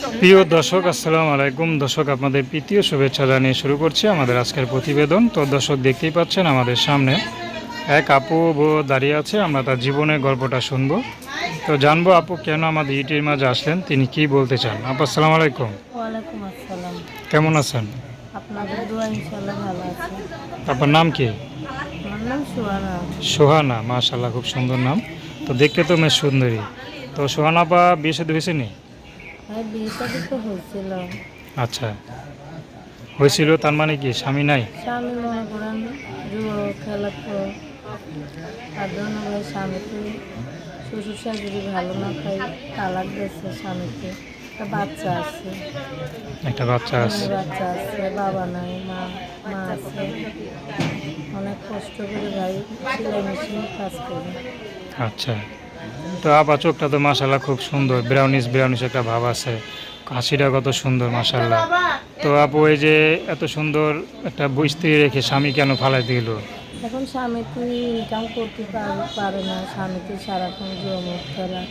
প্রিয় দর্শক আসসালাম আলাইকুম। দর্শক আপনাদের প্রীতীয় শুভেচ্ছা জানিয়ে শুরু করছি আমাদের আজকের প্রতিবেদন। তো দর্শক দেখতেই পাচ্ছেন আমাদের সামনে এক আপু বউ দাঁড়িয়ে আছে। আমরা তার জীবনের গল্পটা শুনব। তো জানব আপু কেন আমাদের ইটির মাঝে আসলেন? তিনি কি বলতে চান? আপু আসসালামু আলাইকুম। কেমন আছেন? আপনার নাম কি? সুহানা। মাশাল্লাহ খুব সুন্দর নাম। তো দেখতে তো বেশ সুন্দরী। তো সোহানা আপা বিয়ে সাথে হয়েছে নি? হয়েছিল। আচ্ছা। হয়েছিল তার মানে কি? স্বামী নাই? স্বামী মনে করেন জুয়ো খেলা তো। তার জন্য স্বামীকে শ্বশুর শাশুড়ি ভালো না খাই তালাক দিয়েছে স্বামীকে। একটা বাচ্চা আছে। একটা বাচ্চা আছে। বাচ্চা আছে বাবা নাই মা মা আছে। অনেক কষ্ট করে ভাই সেলাই মেশিনে কাজ করে। আচ্ছা। তো আপা চোখটা তো মাসাল্লাহ খুব সুন্দর ব্রাউনিশ ব্রাউনিশ একটা ভাব আছে। হাসিটা কত সুন্দর মাসাল্লাহ তো আপু এই যে এত সুন্দর একটা স্ত্রী রেখে স্বামী কেন ফালাই দিল এখন স্বামীকে ইনকাম করতে পারে না। স্বামীকে সারাক্ষণ জমক খেলা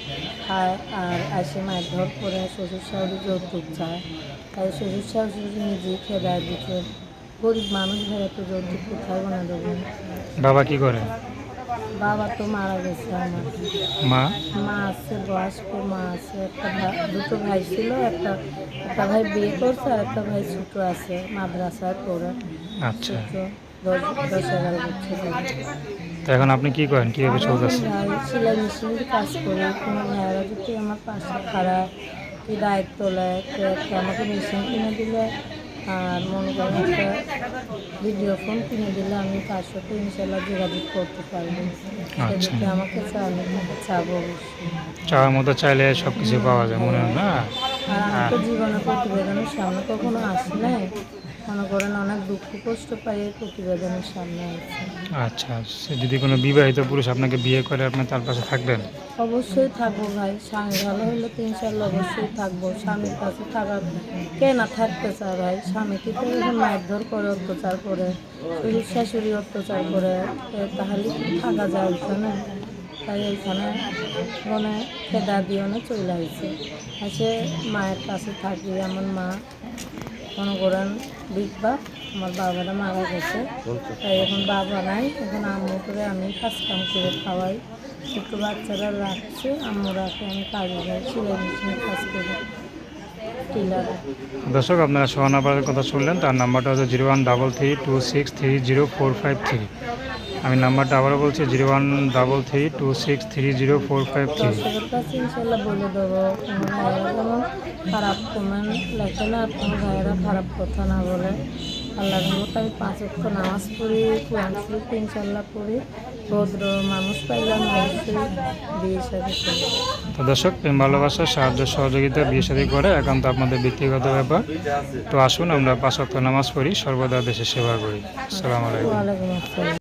খায় আর আসে মারধর করে শ্বশুর শাশুড়ি যৌতুক চায়। তাই শ্বশুর শাশুড়ি নিজে খেদায় দিতে গরিব মানুষ হয়ে তো যৌতুক কোথায় বানা দেবেন বাবা কি করে? বাবা তো মারা গেছে আমার। মা? মা আছে বয়স্ক মা আছে একটা দুটো ভাই ছিল একটা একটা ভাই বিয়ে করছে আর একটা ভাই ছোট আছে মাদ্রাসায় পড়ে। আচ্ছা। তো এখন আপনি কি করেন? কীভাবে চলতেছে সেলাই মেশিনের কাজ করি কোনো ভাইয়েরা যদি আমার পাশে খারাপ দায়িত্ব নেয় আমাকে মেশিন কিনে দিলে আর মনে করেন একটা ভিডিও ফোন কিনে দিলে আমি তার সাথে ইনশাল্লাহ যোগাযোগ করতে পারব। সেদিকে আমাকে চাইলে চাবো অবশ্যই। চাওয়ার মতো চাইলে সব কিছু পাওয়া যায় মনে হয় না? আর আমি তো জীবনে প্রতিবেদনের সামনে কখনো আসি নাই। মনে করেন অনেক দুঃখ কষ্ট পাই এই প্রতিবেদনের সামনে আসি আচ্ছা যদি কোনো বিবাহিত পুরুষ আপনাকে বিয়ে করে আপনি তার পাশে থাকবেন? অবশ্যই থাকব ভাই স্বামী ভালো হলে তো ইনশাল্লাহ অবশ্যই থাকব। স্বামীর কাছে থাকার কে না থাকতে চায় ভাই? স্বামীকে তো যখন মারধর করে অত্যাচার করে শ্বশুর শাশুড়ি অত্যাচার করে তাহলে থাকা যায় ওইখানে তাই ওইখানে মানে খেদা দিয়ে অনেক চলে আসছে এসে মায়ের কাছে থাকি আমার মা মনে করেন বাপ আমার বাবারা মারা গেছে। তাই এখন বাবা নাই, এখন আম্মু করে আমি কাজ কাম করে খাওয়াই। ছোটো বাচ্চারা রাখছে আম্মু রাখে আমি কাজে যাই সেলাই মেশিনে কাজ করি। দর্শক, আপনারা সোহানাবাদের কথা শুনলেন, তার নাম্বারটা হচ্ছে zero one double three two six three zero four five three. আমি নাম্বারটা আবারও বলছি zero one double three two six three zero four five three. ইনশাল্লাহ বলে দেবো খারাপ কমেন্ট লেখে না কোনো ভাইয়েরা খারাপ কথা না বলে। আল্লাহর মতো আমি পাঁচ অক্ষ নামাজ পড়ি কোরআন শরীফ ইনশাল্লাহ পড়ি। ভদ্র মানুষ পাইলাম বিয়ে সাথে করি। তো দর্শক প্রেম ভালোবাসা সাহায্য সহযোগিতা বিয়ে সাথে করে একান্ত আপনাদের ব্যক্তিগত ব্যাপার। তো আসুন আমরা পাঁচ অক্ট নামাজ পড়ি সর্বদা দেশের সেবা করি। আসসালামু আলাইকুম। ওয়ালাইকুম আসসালাম।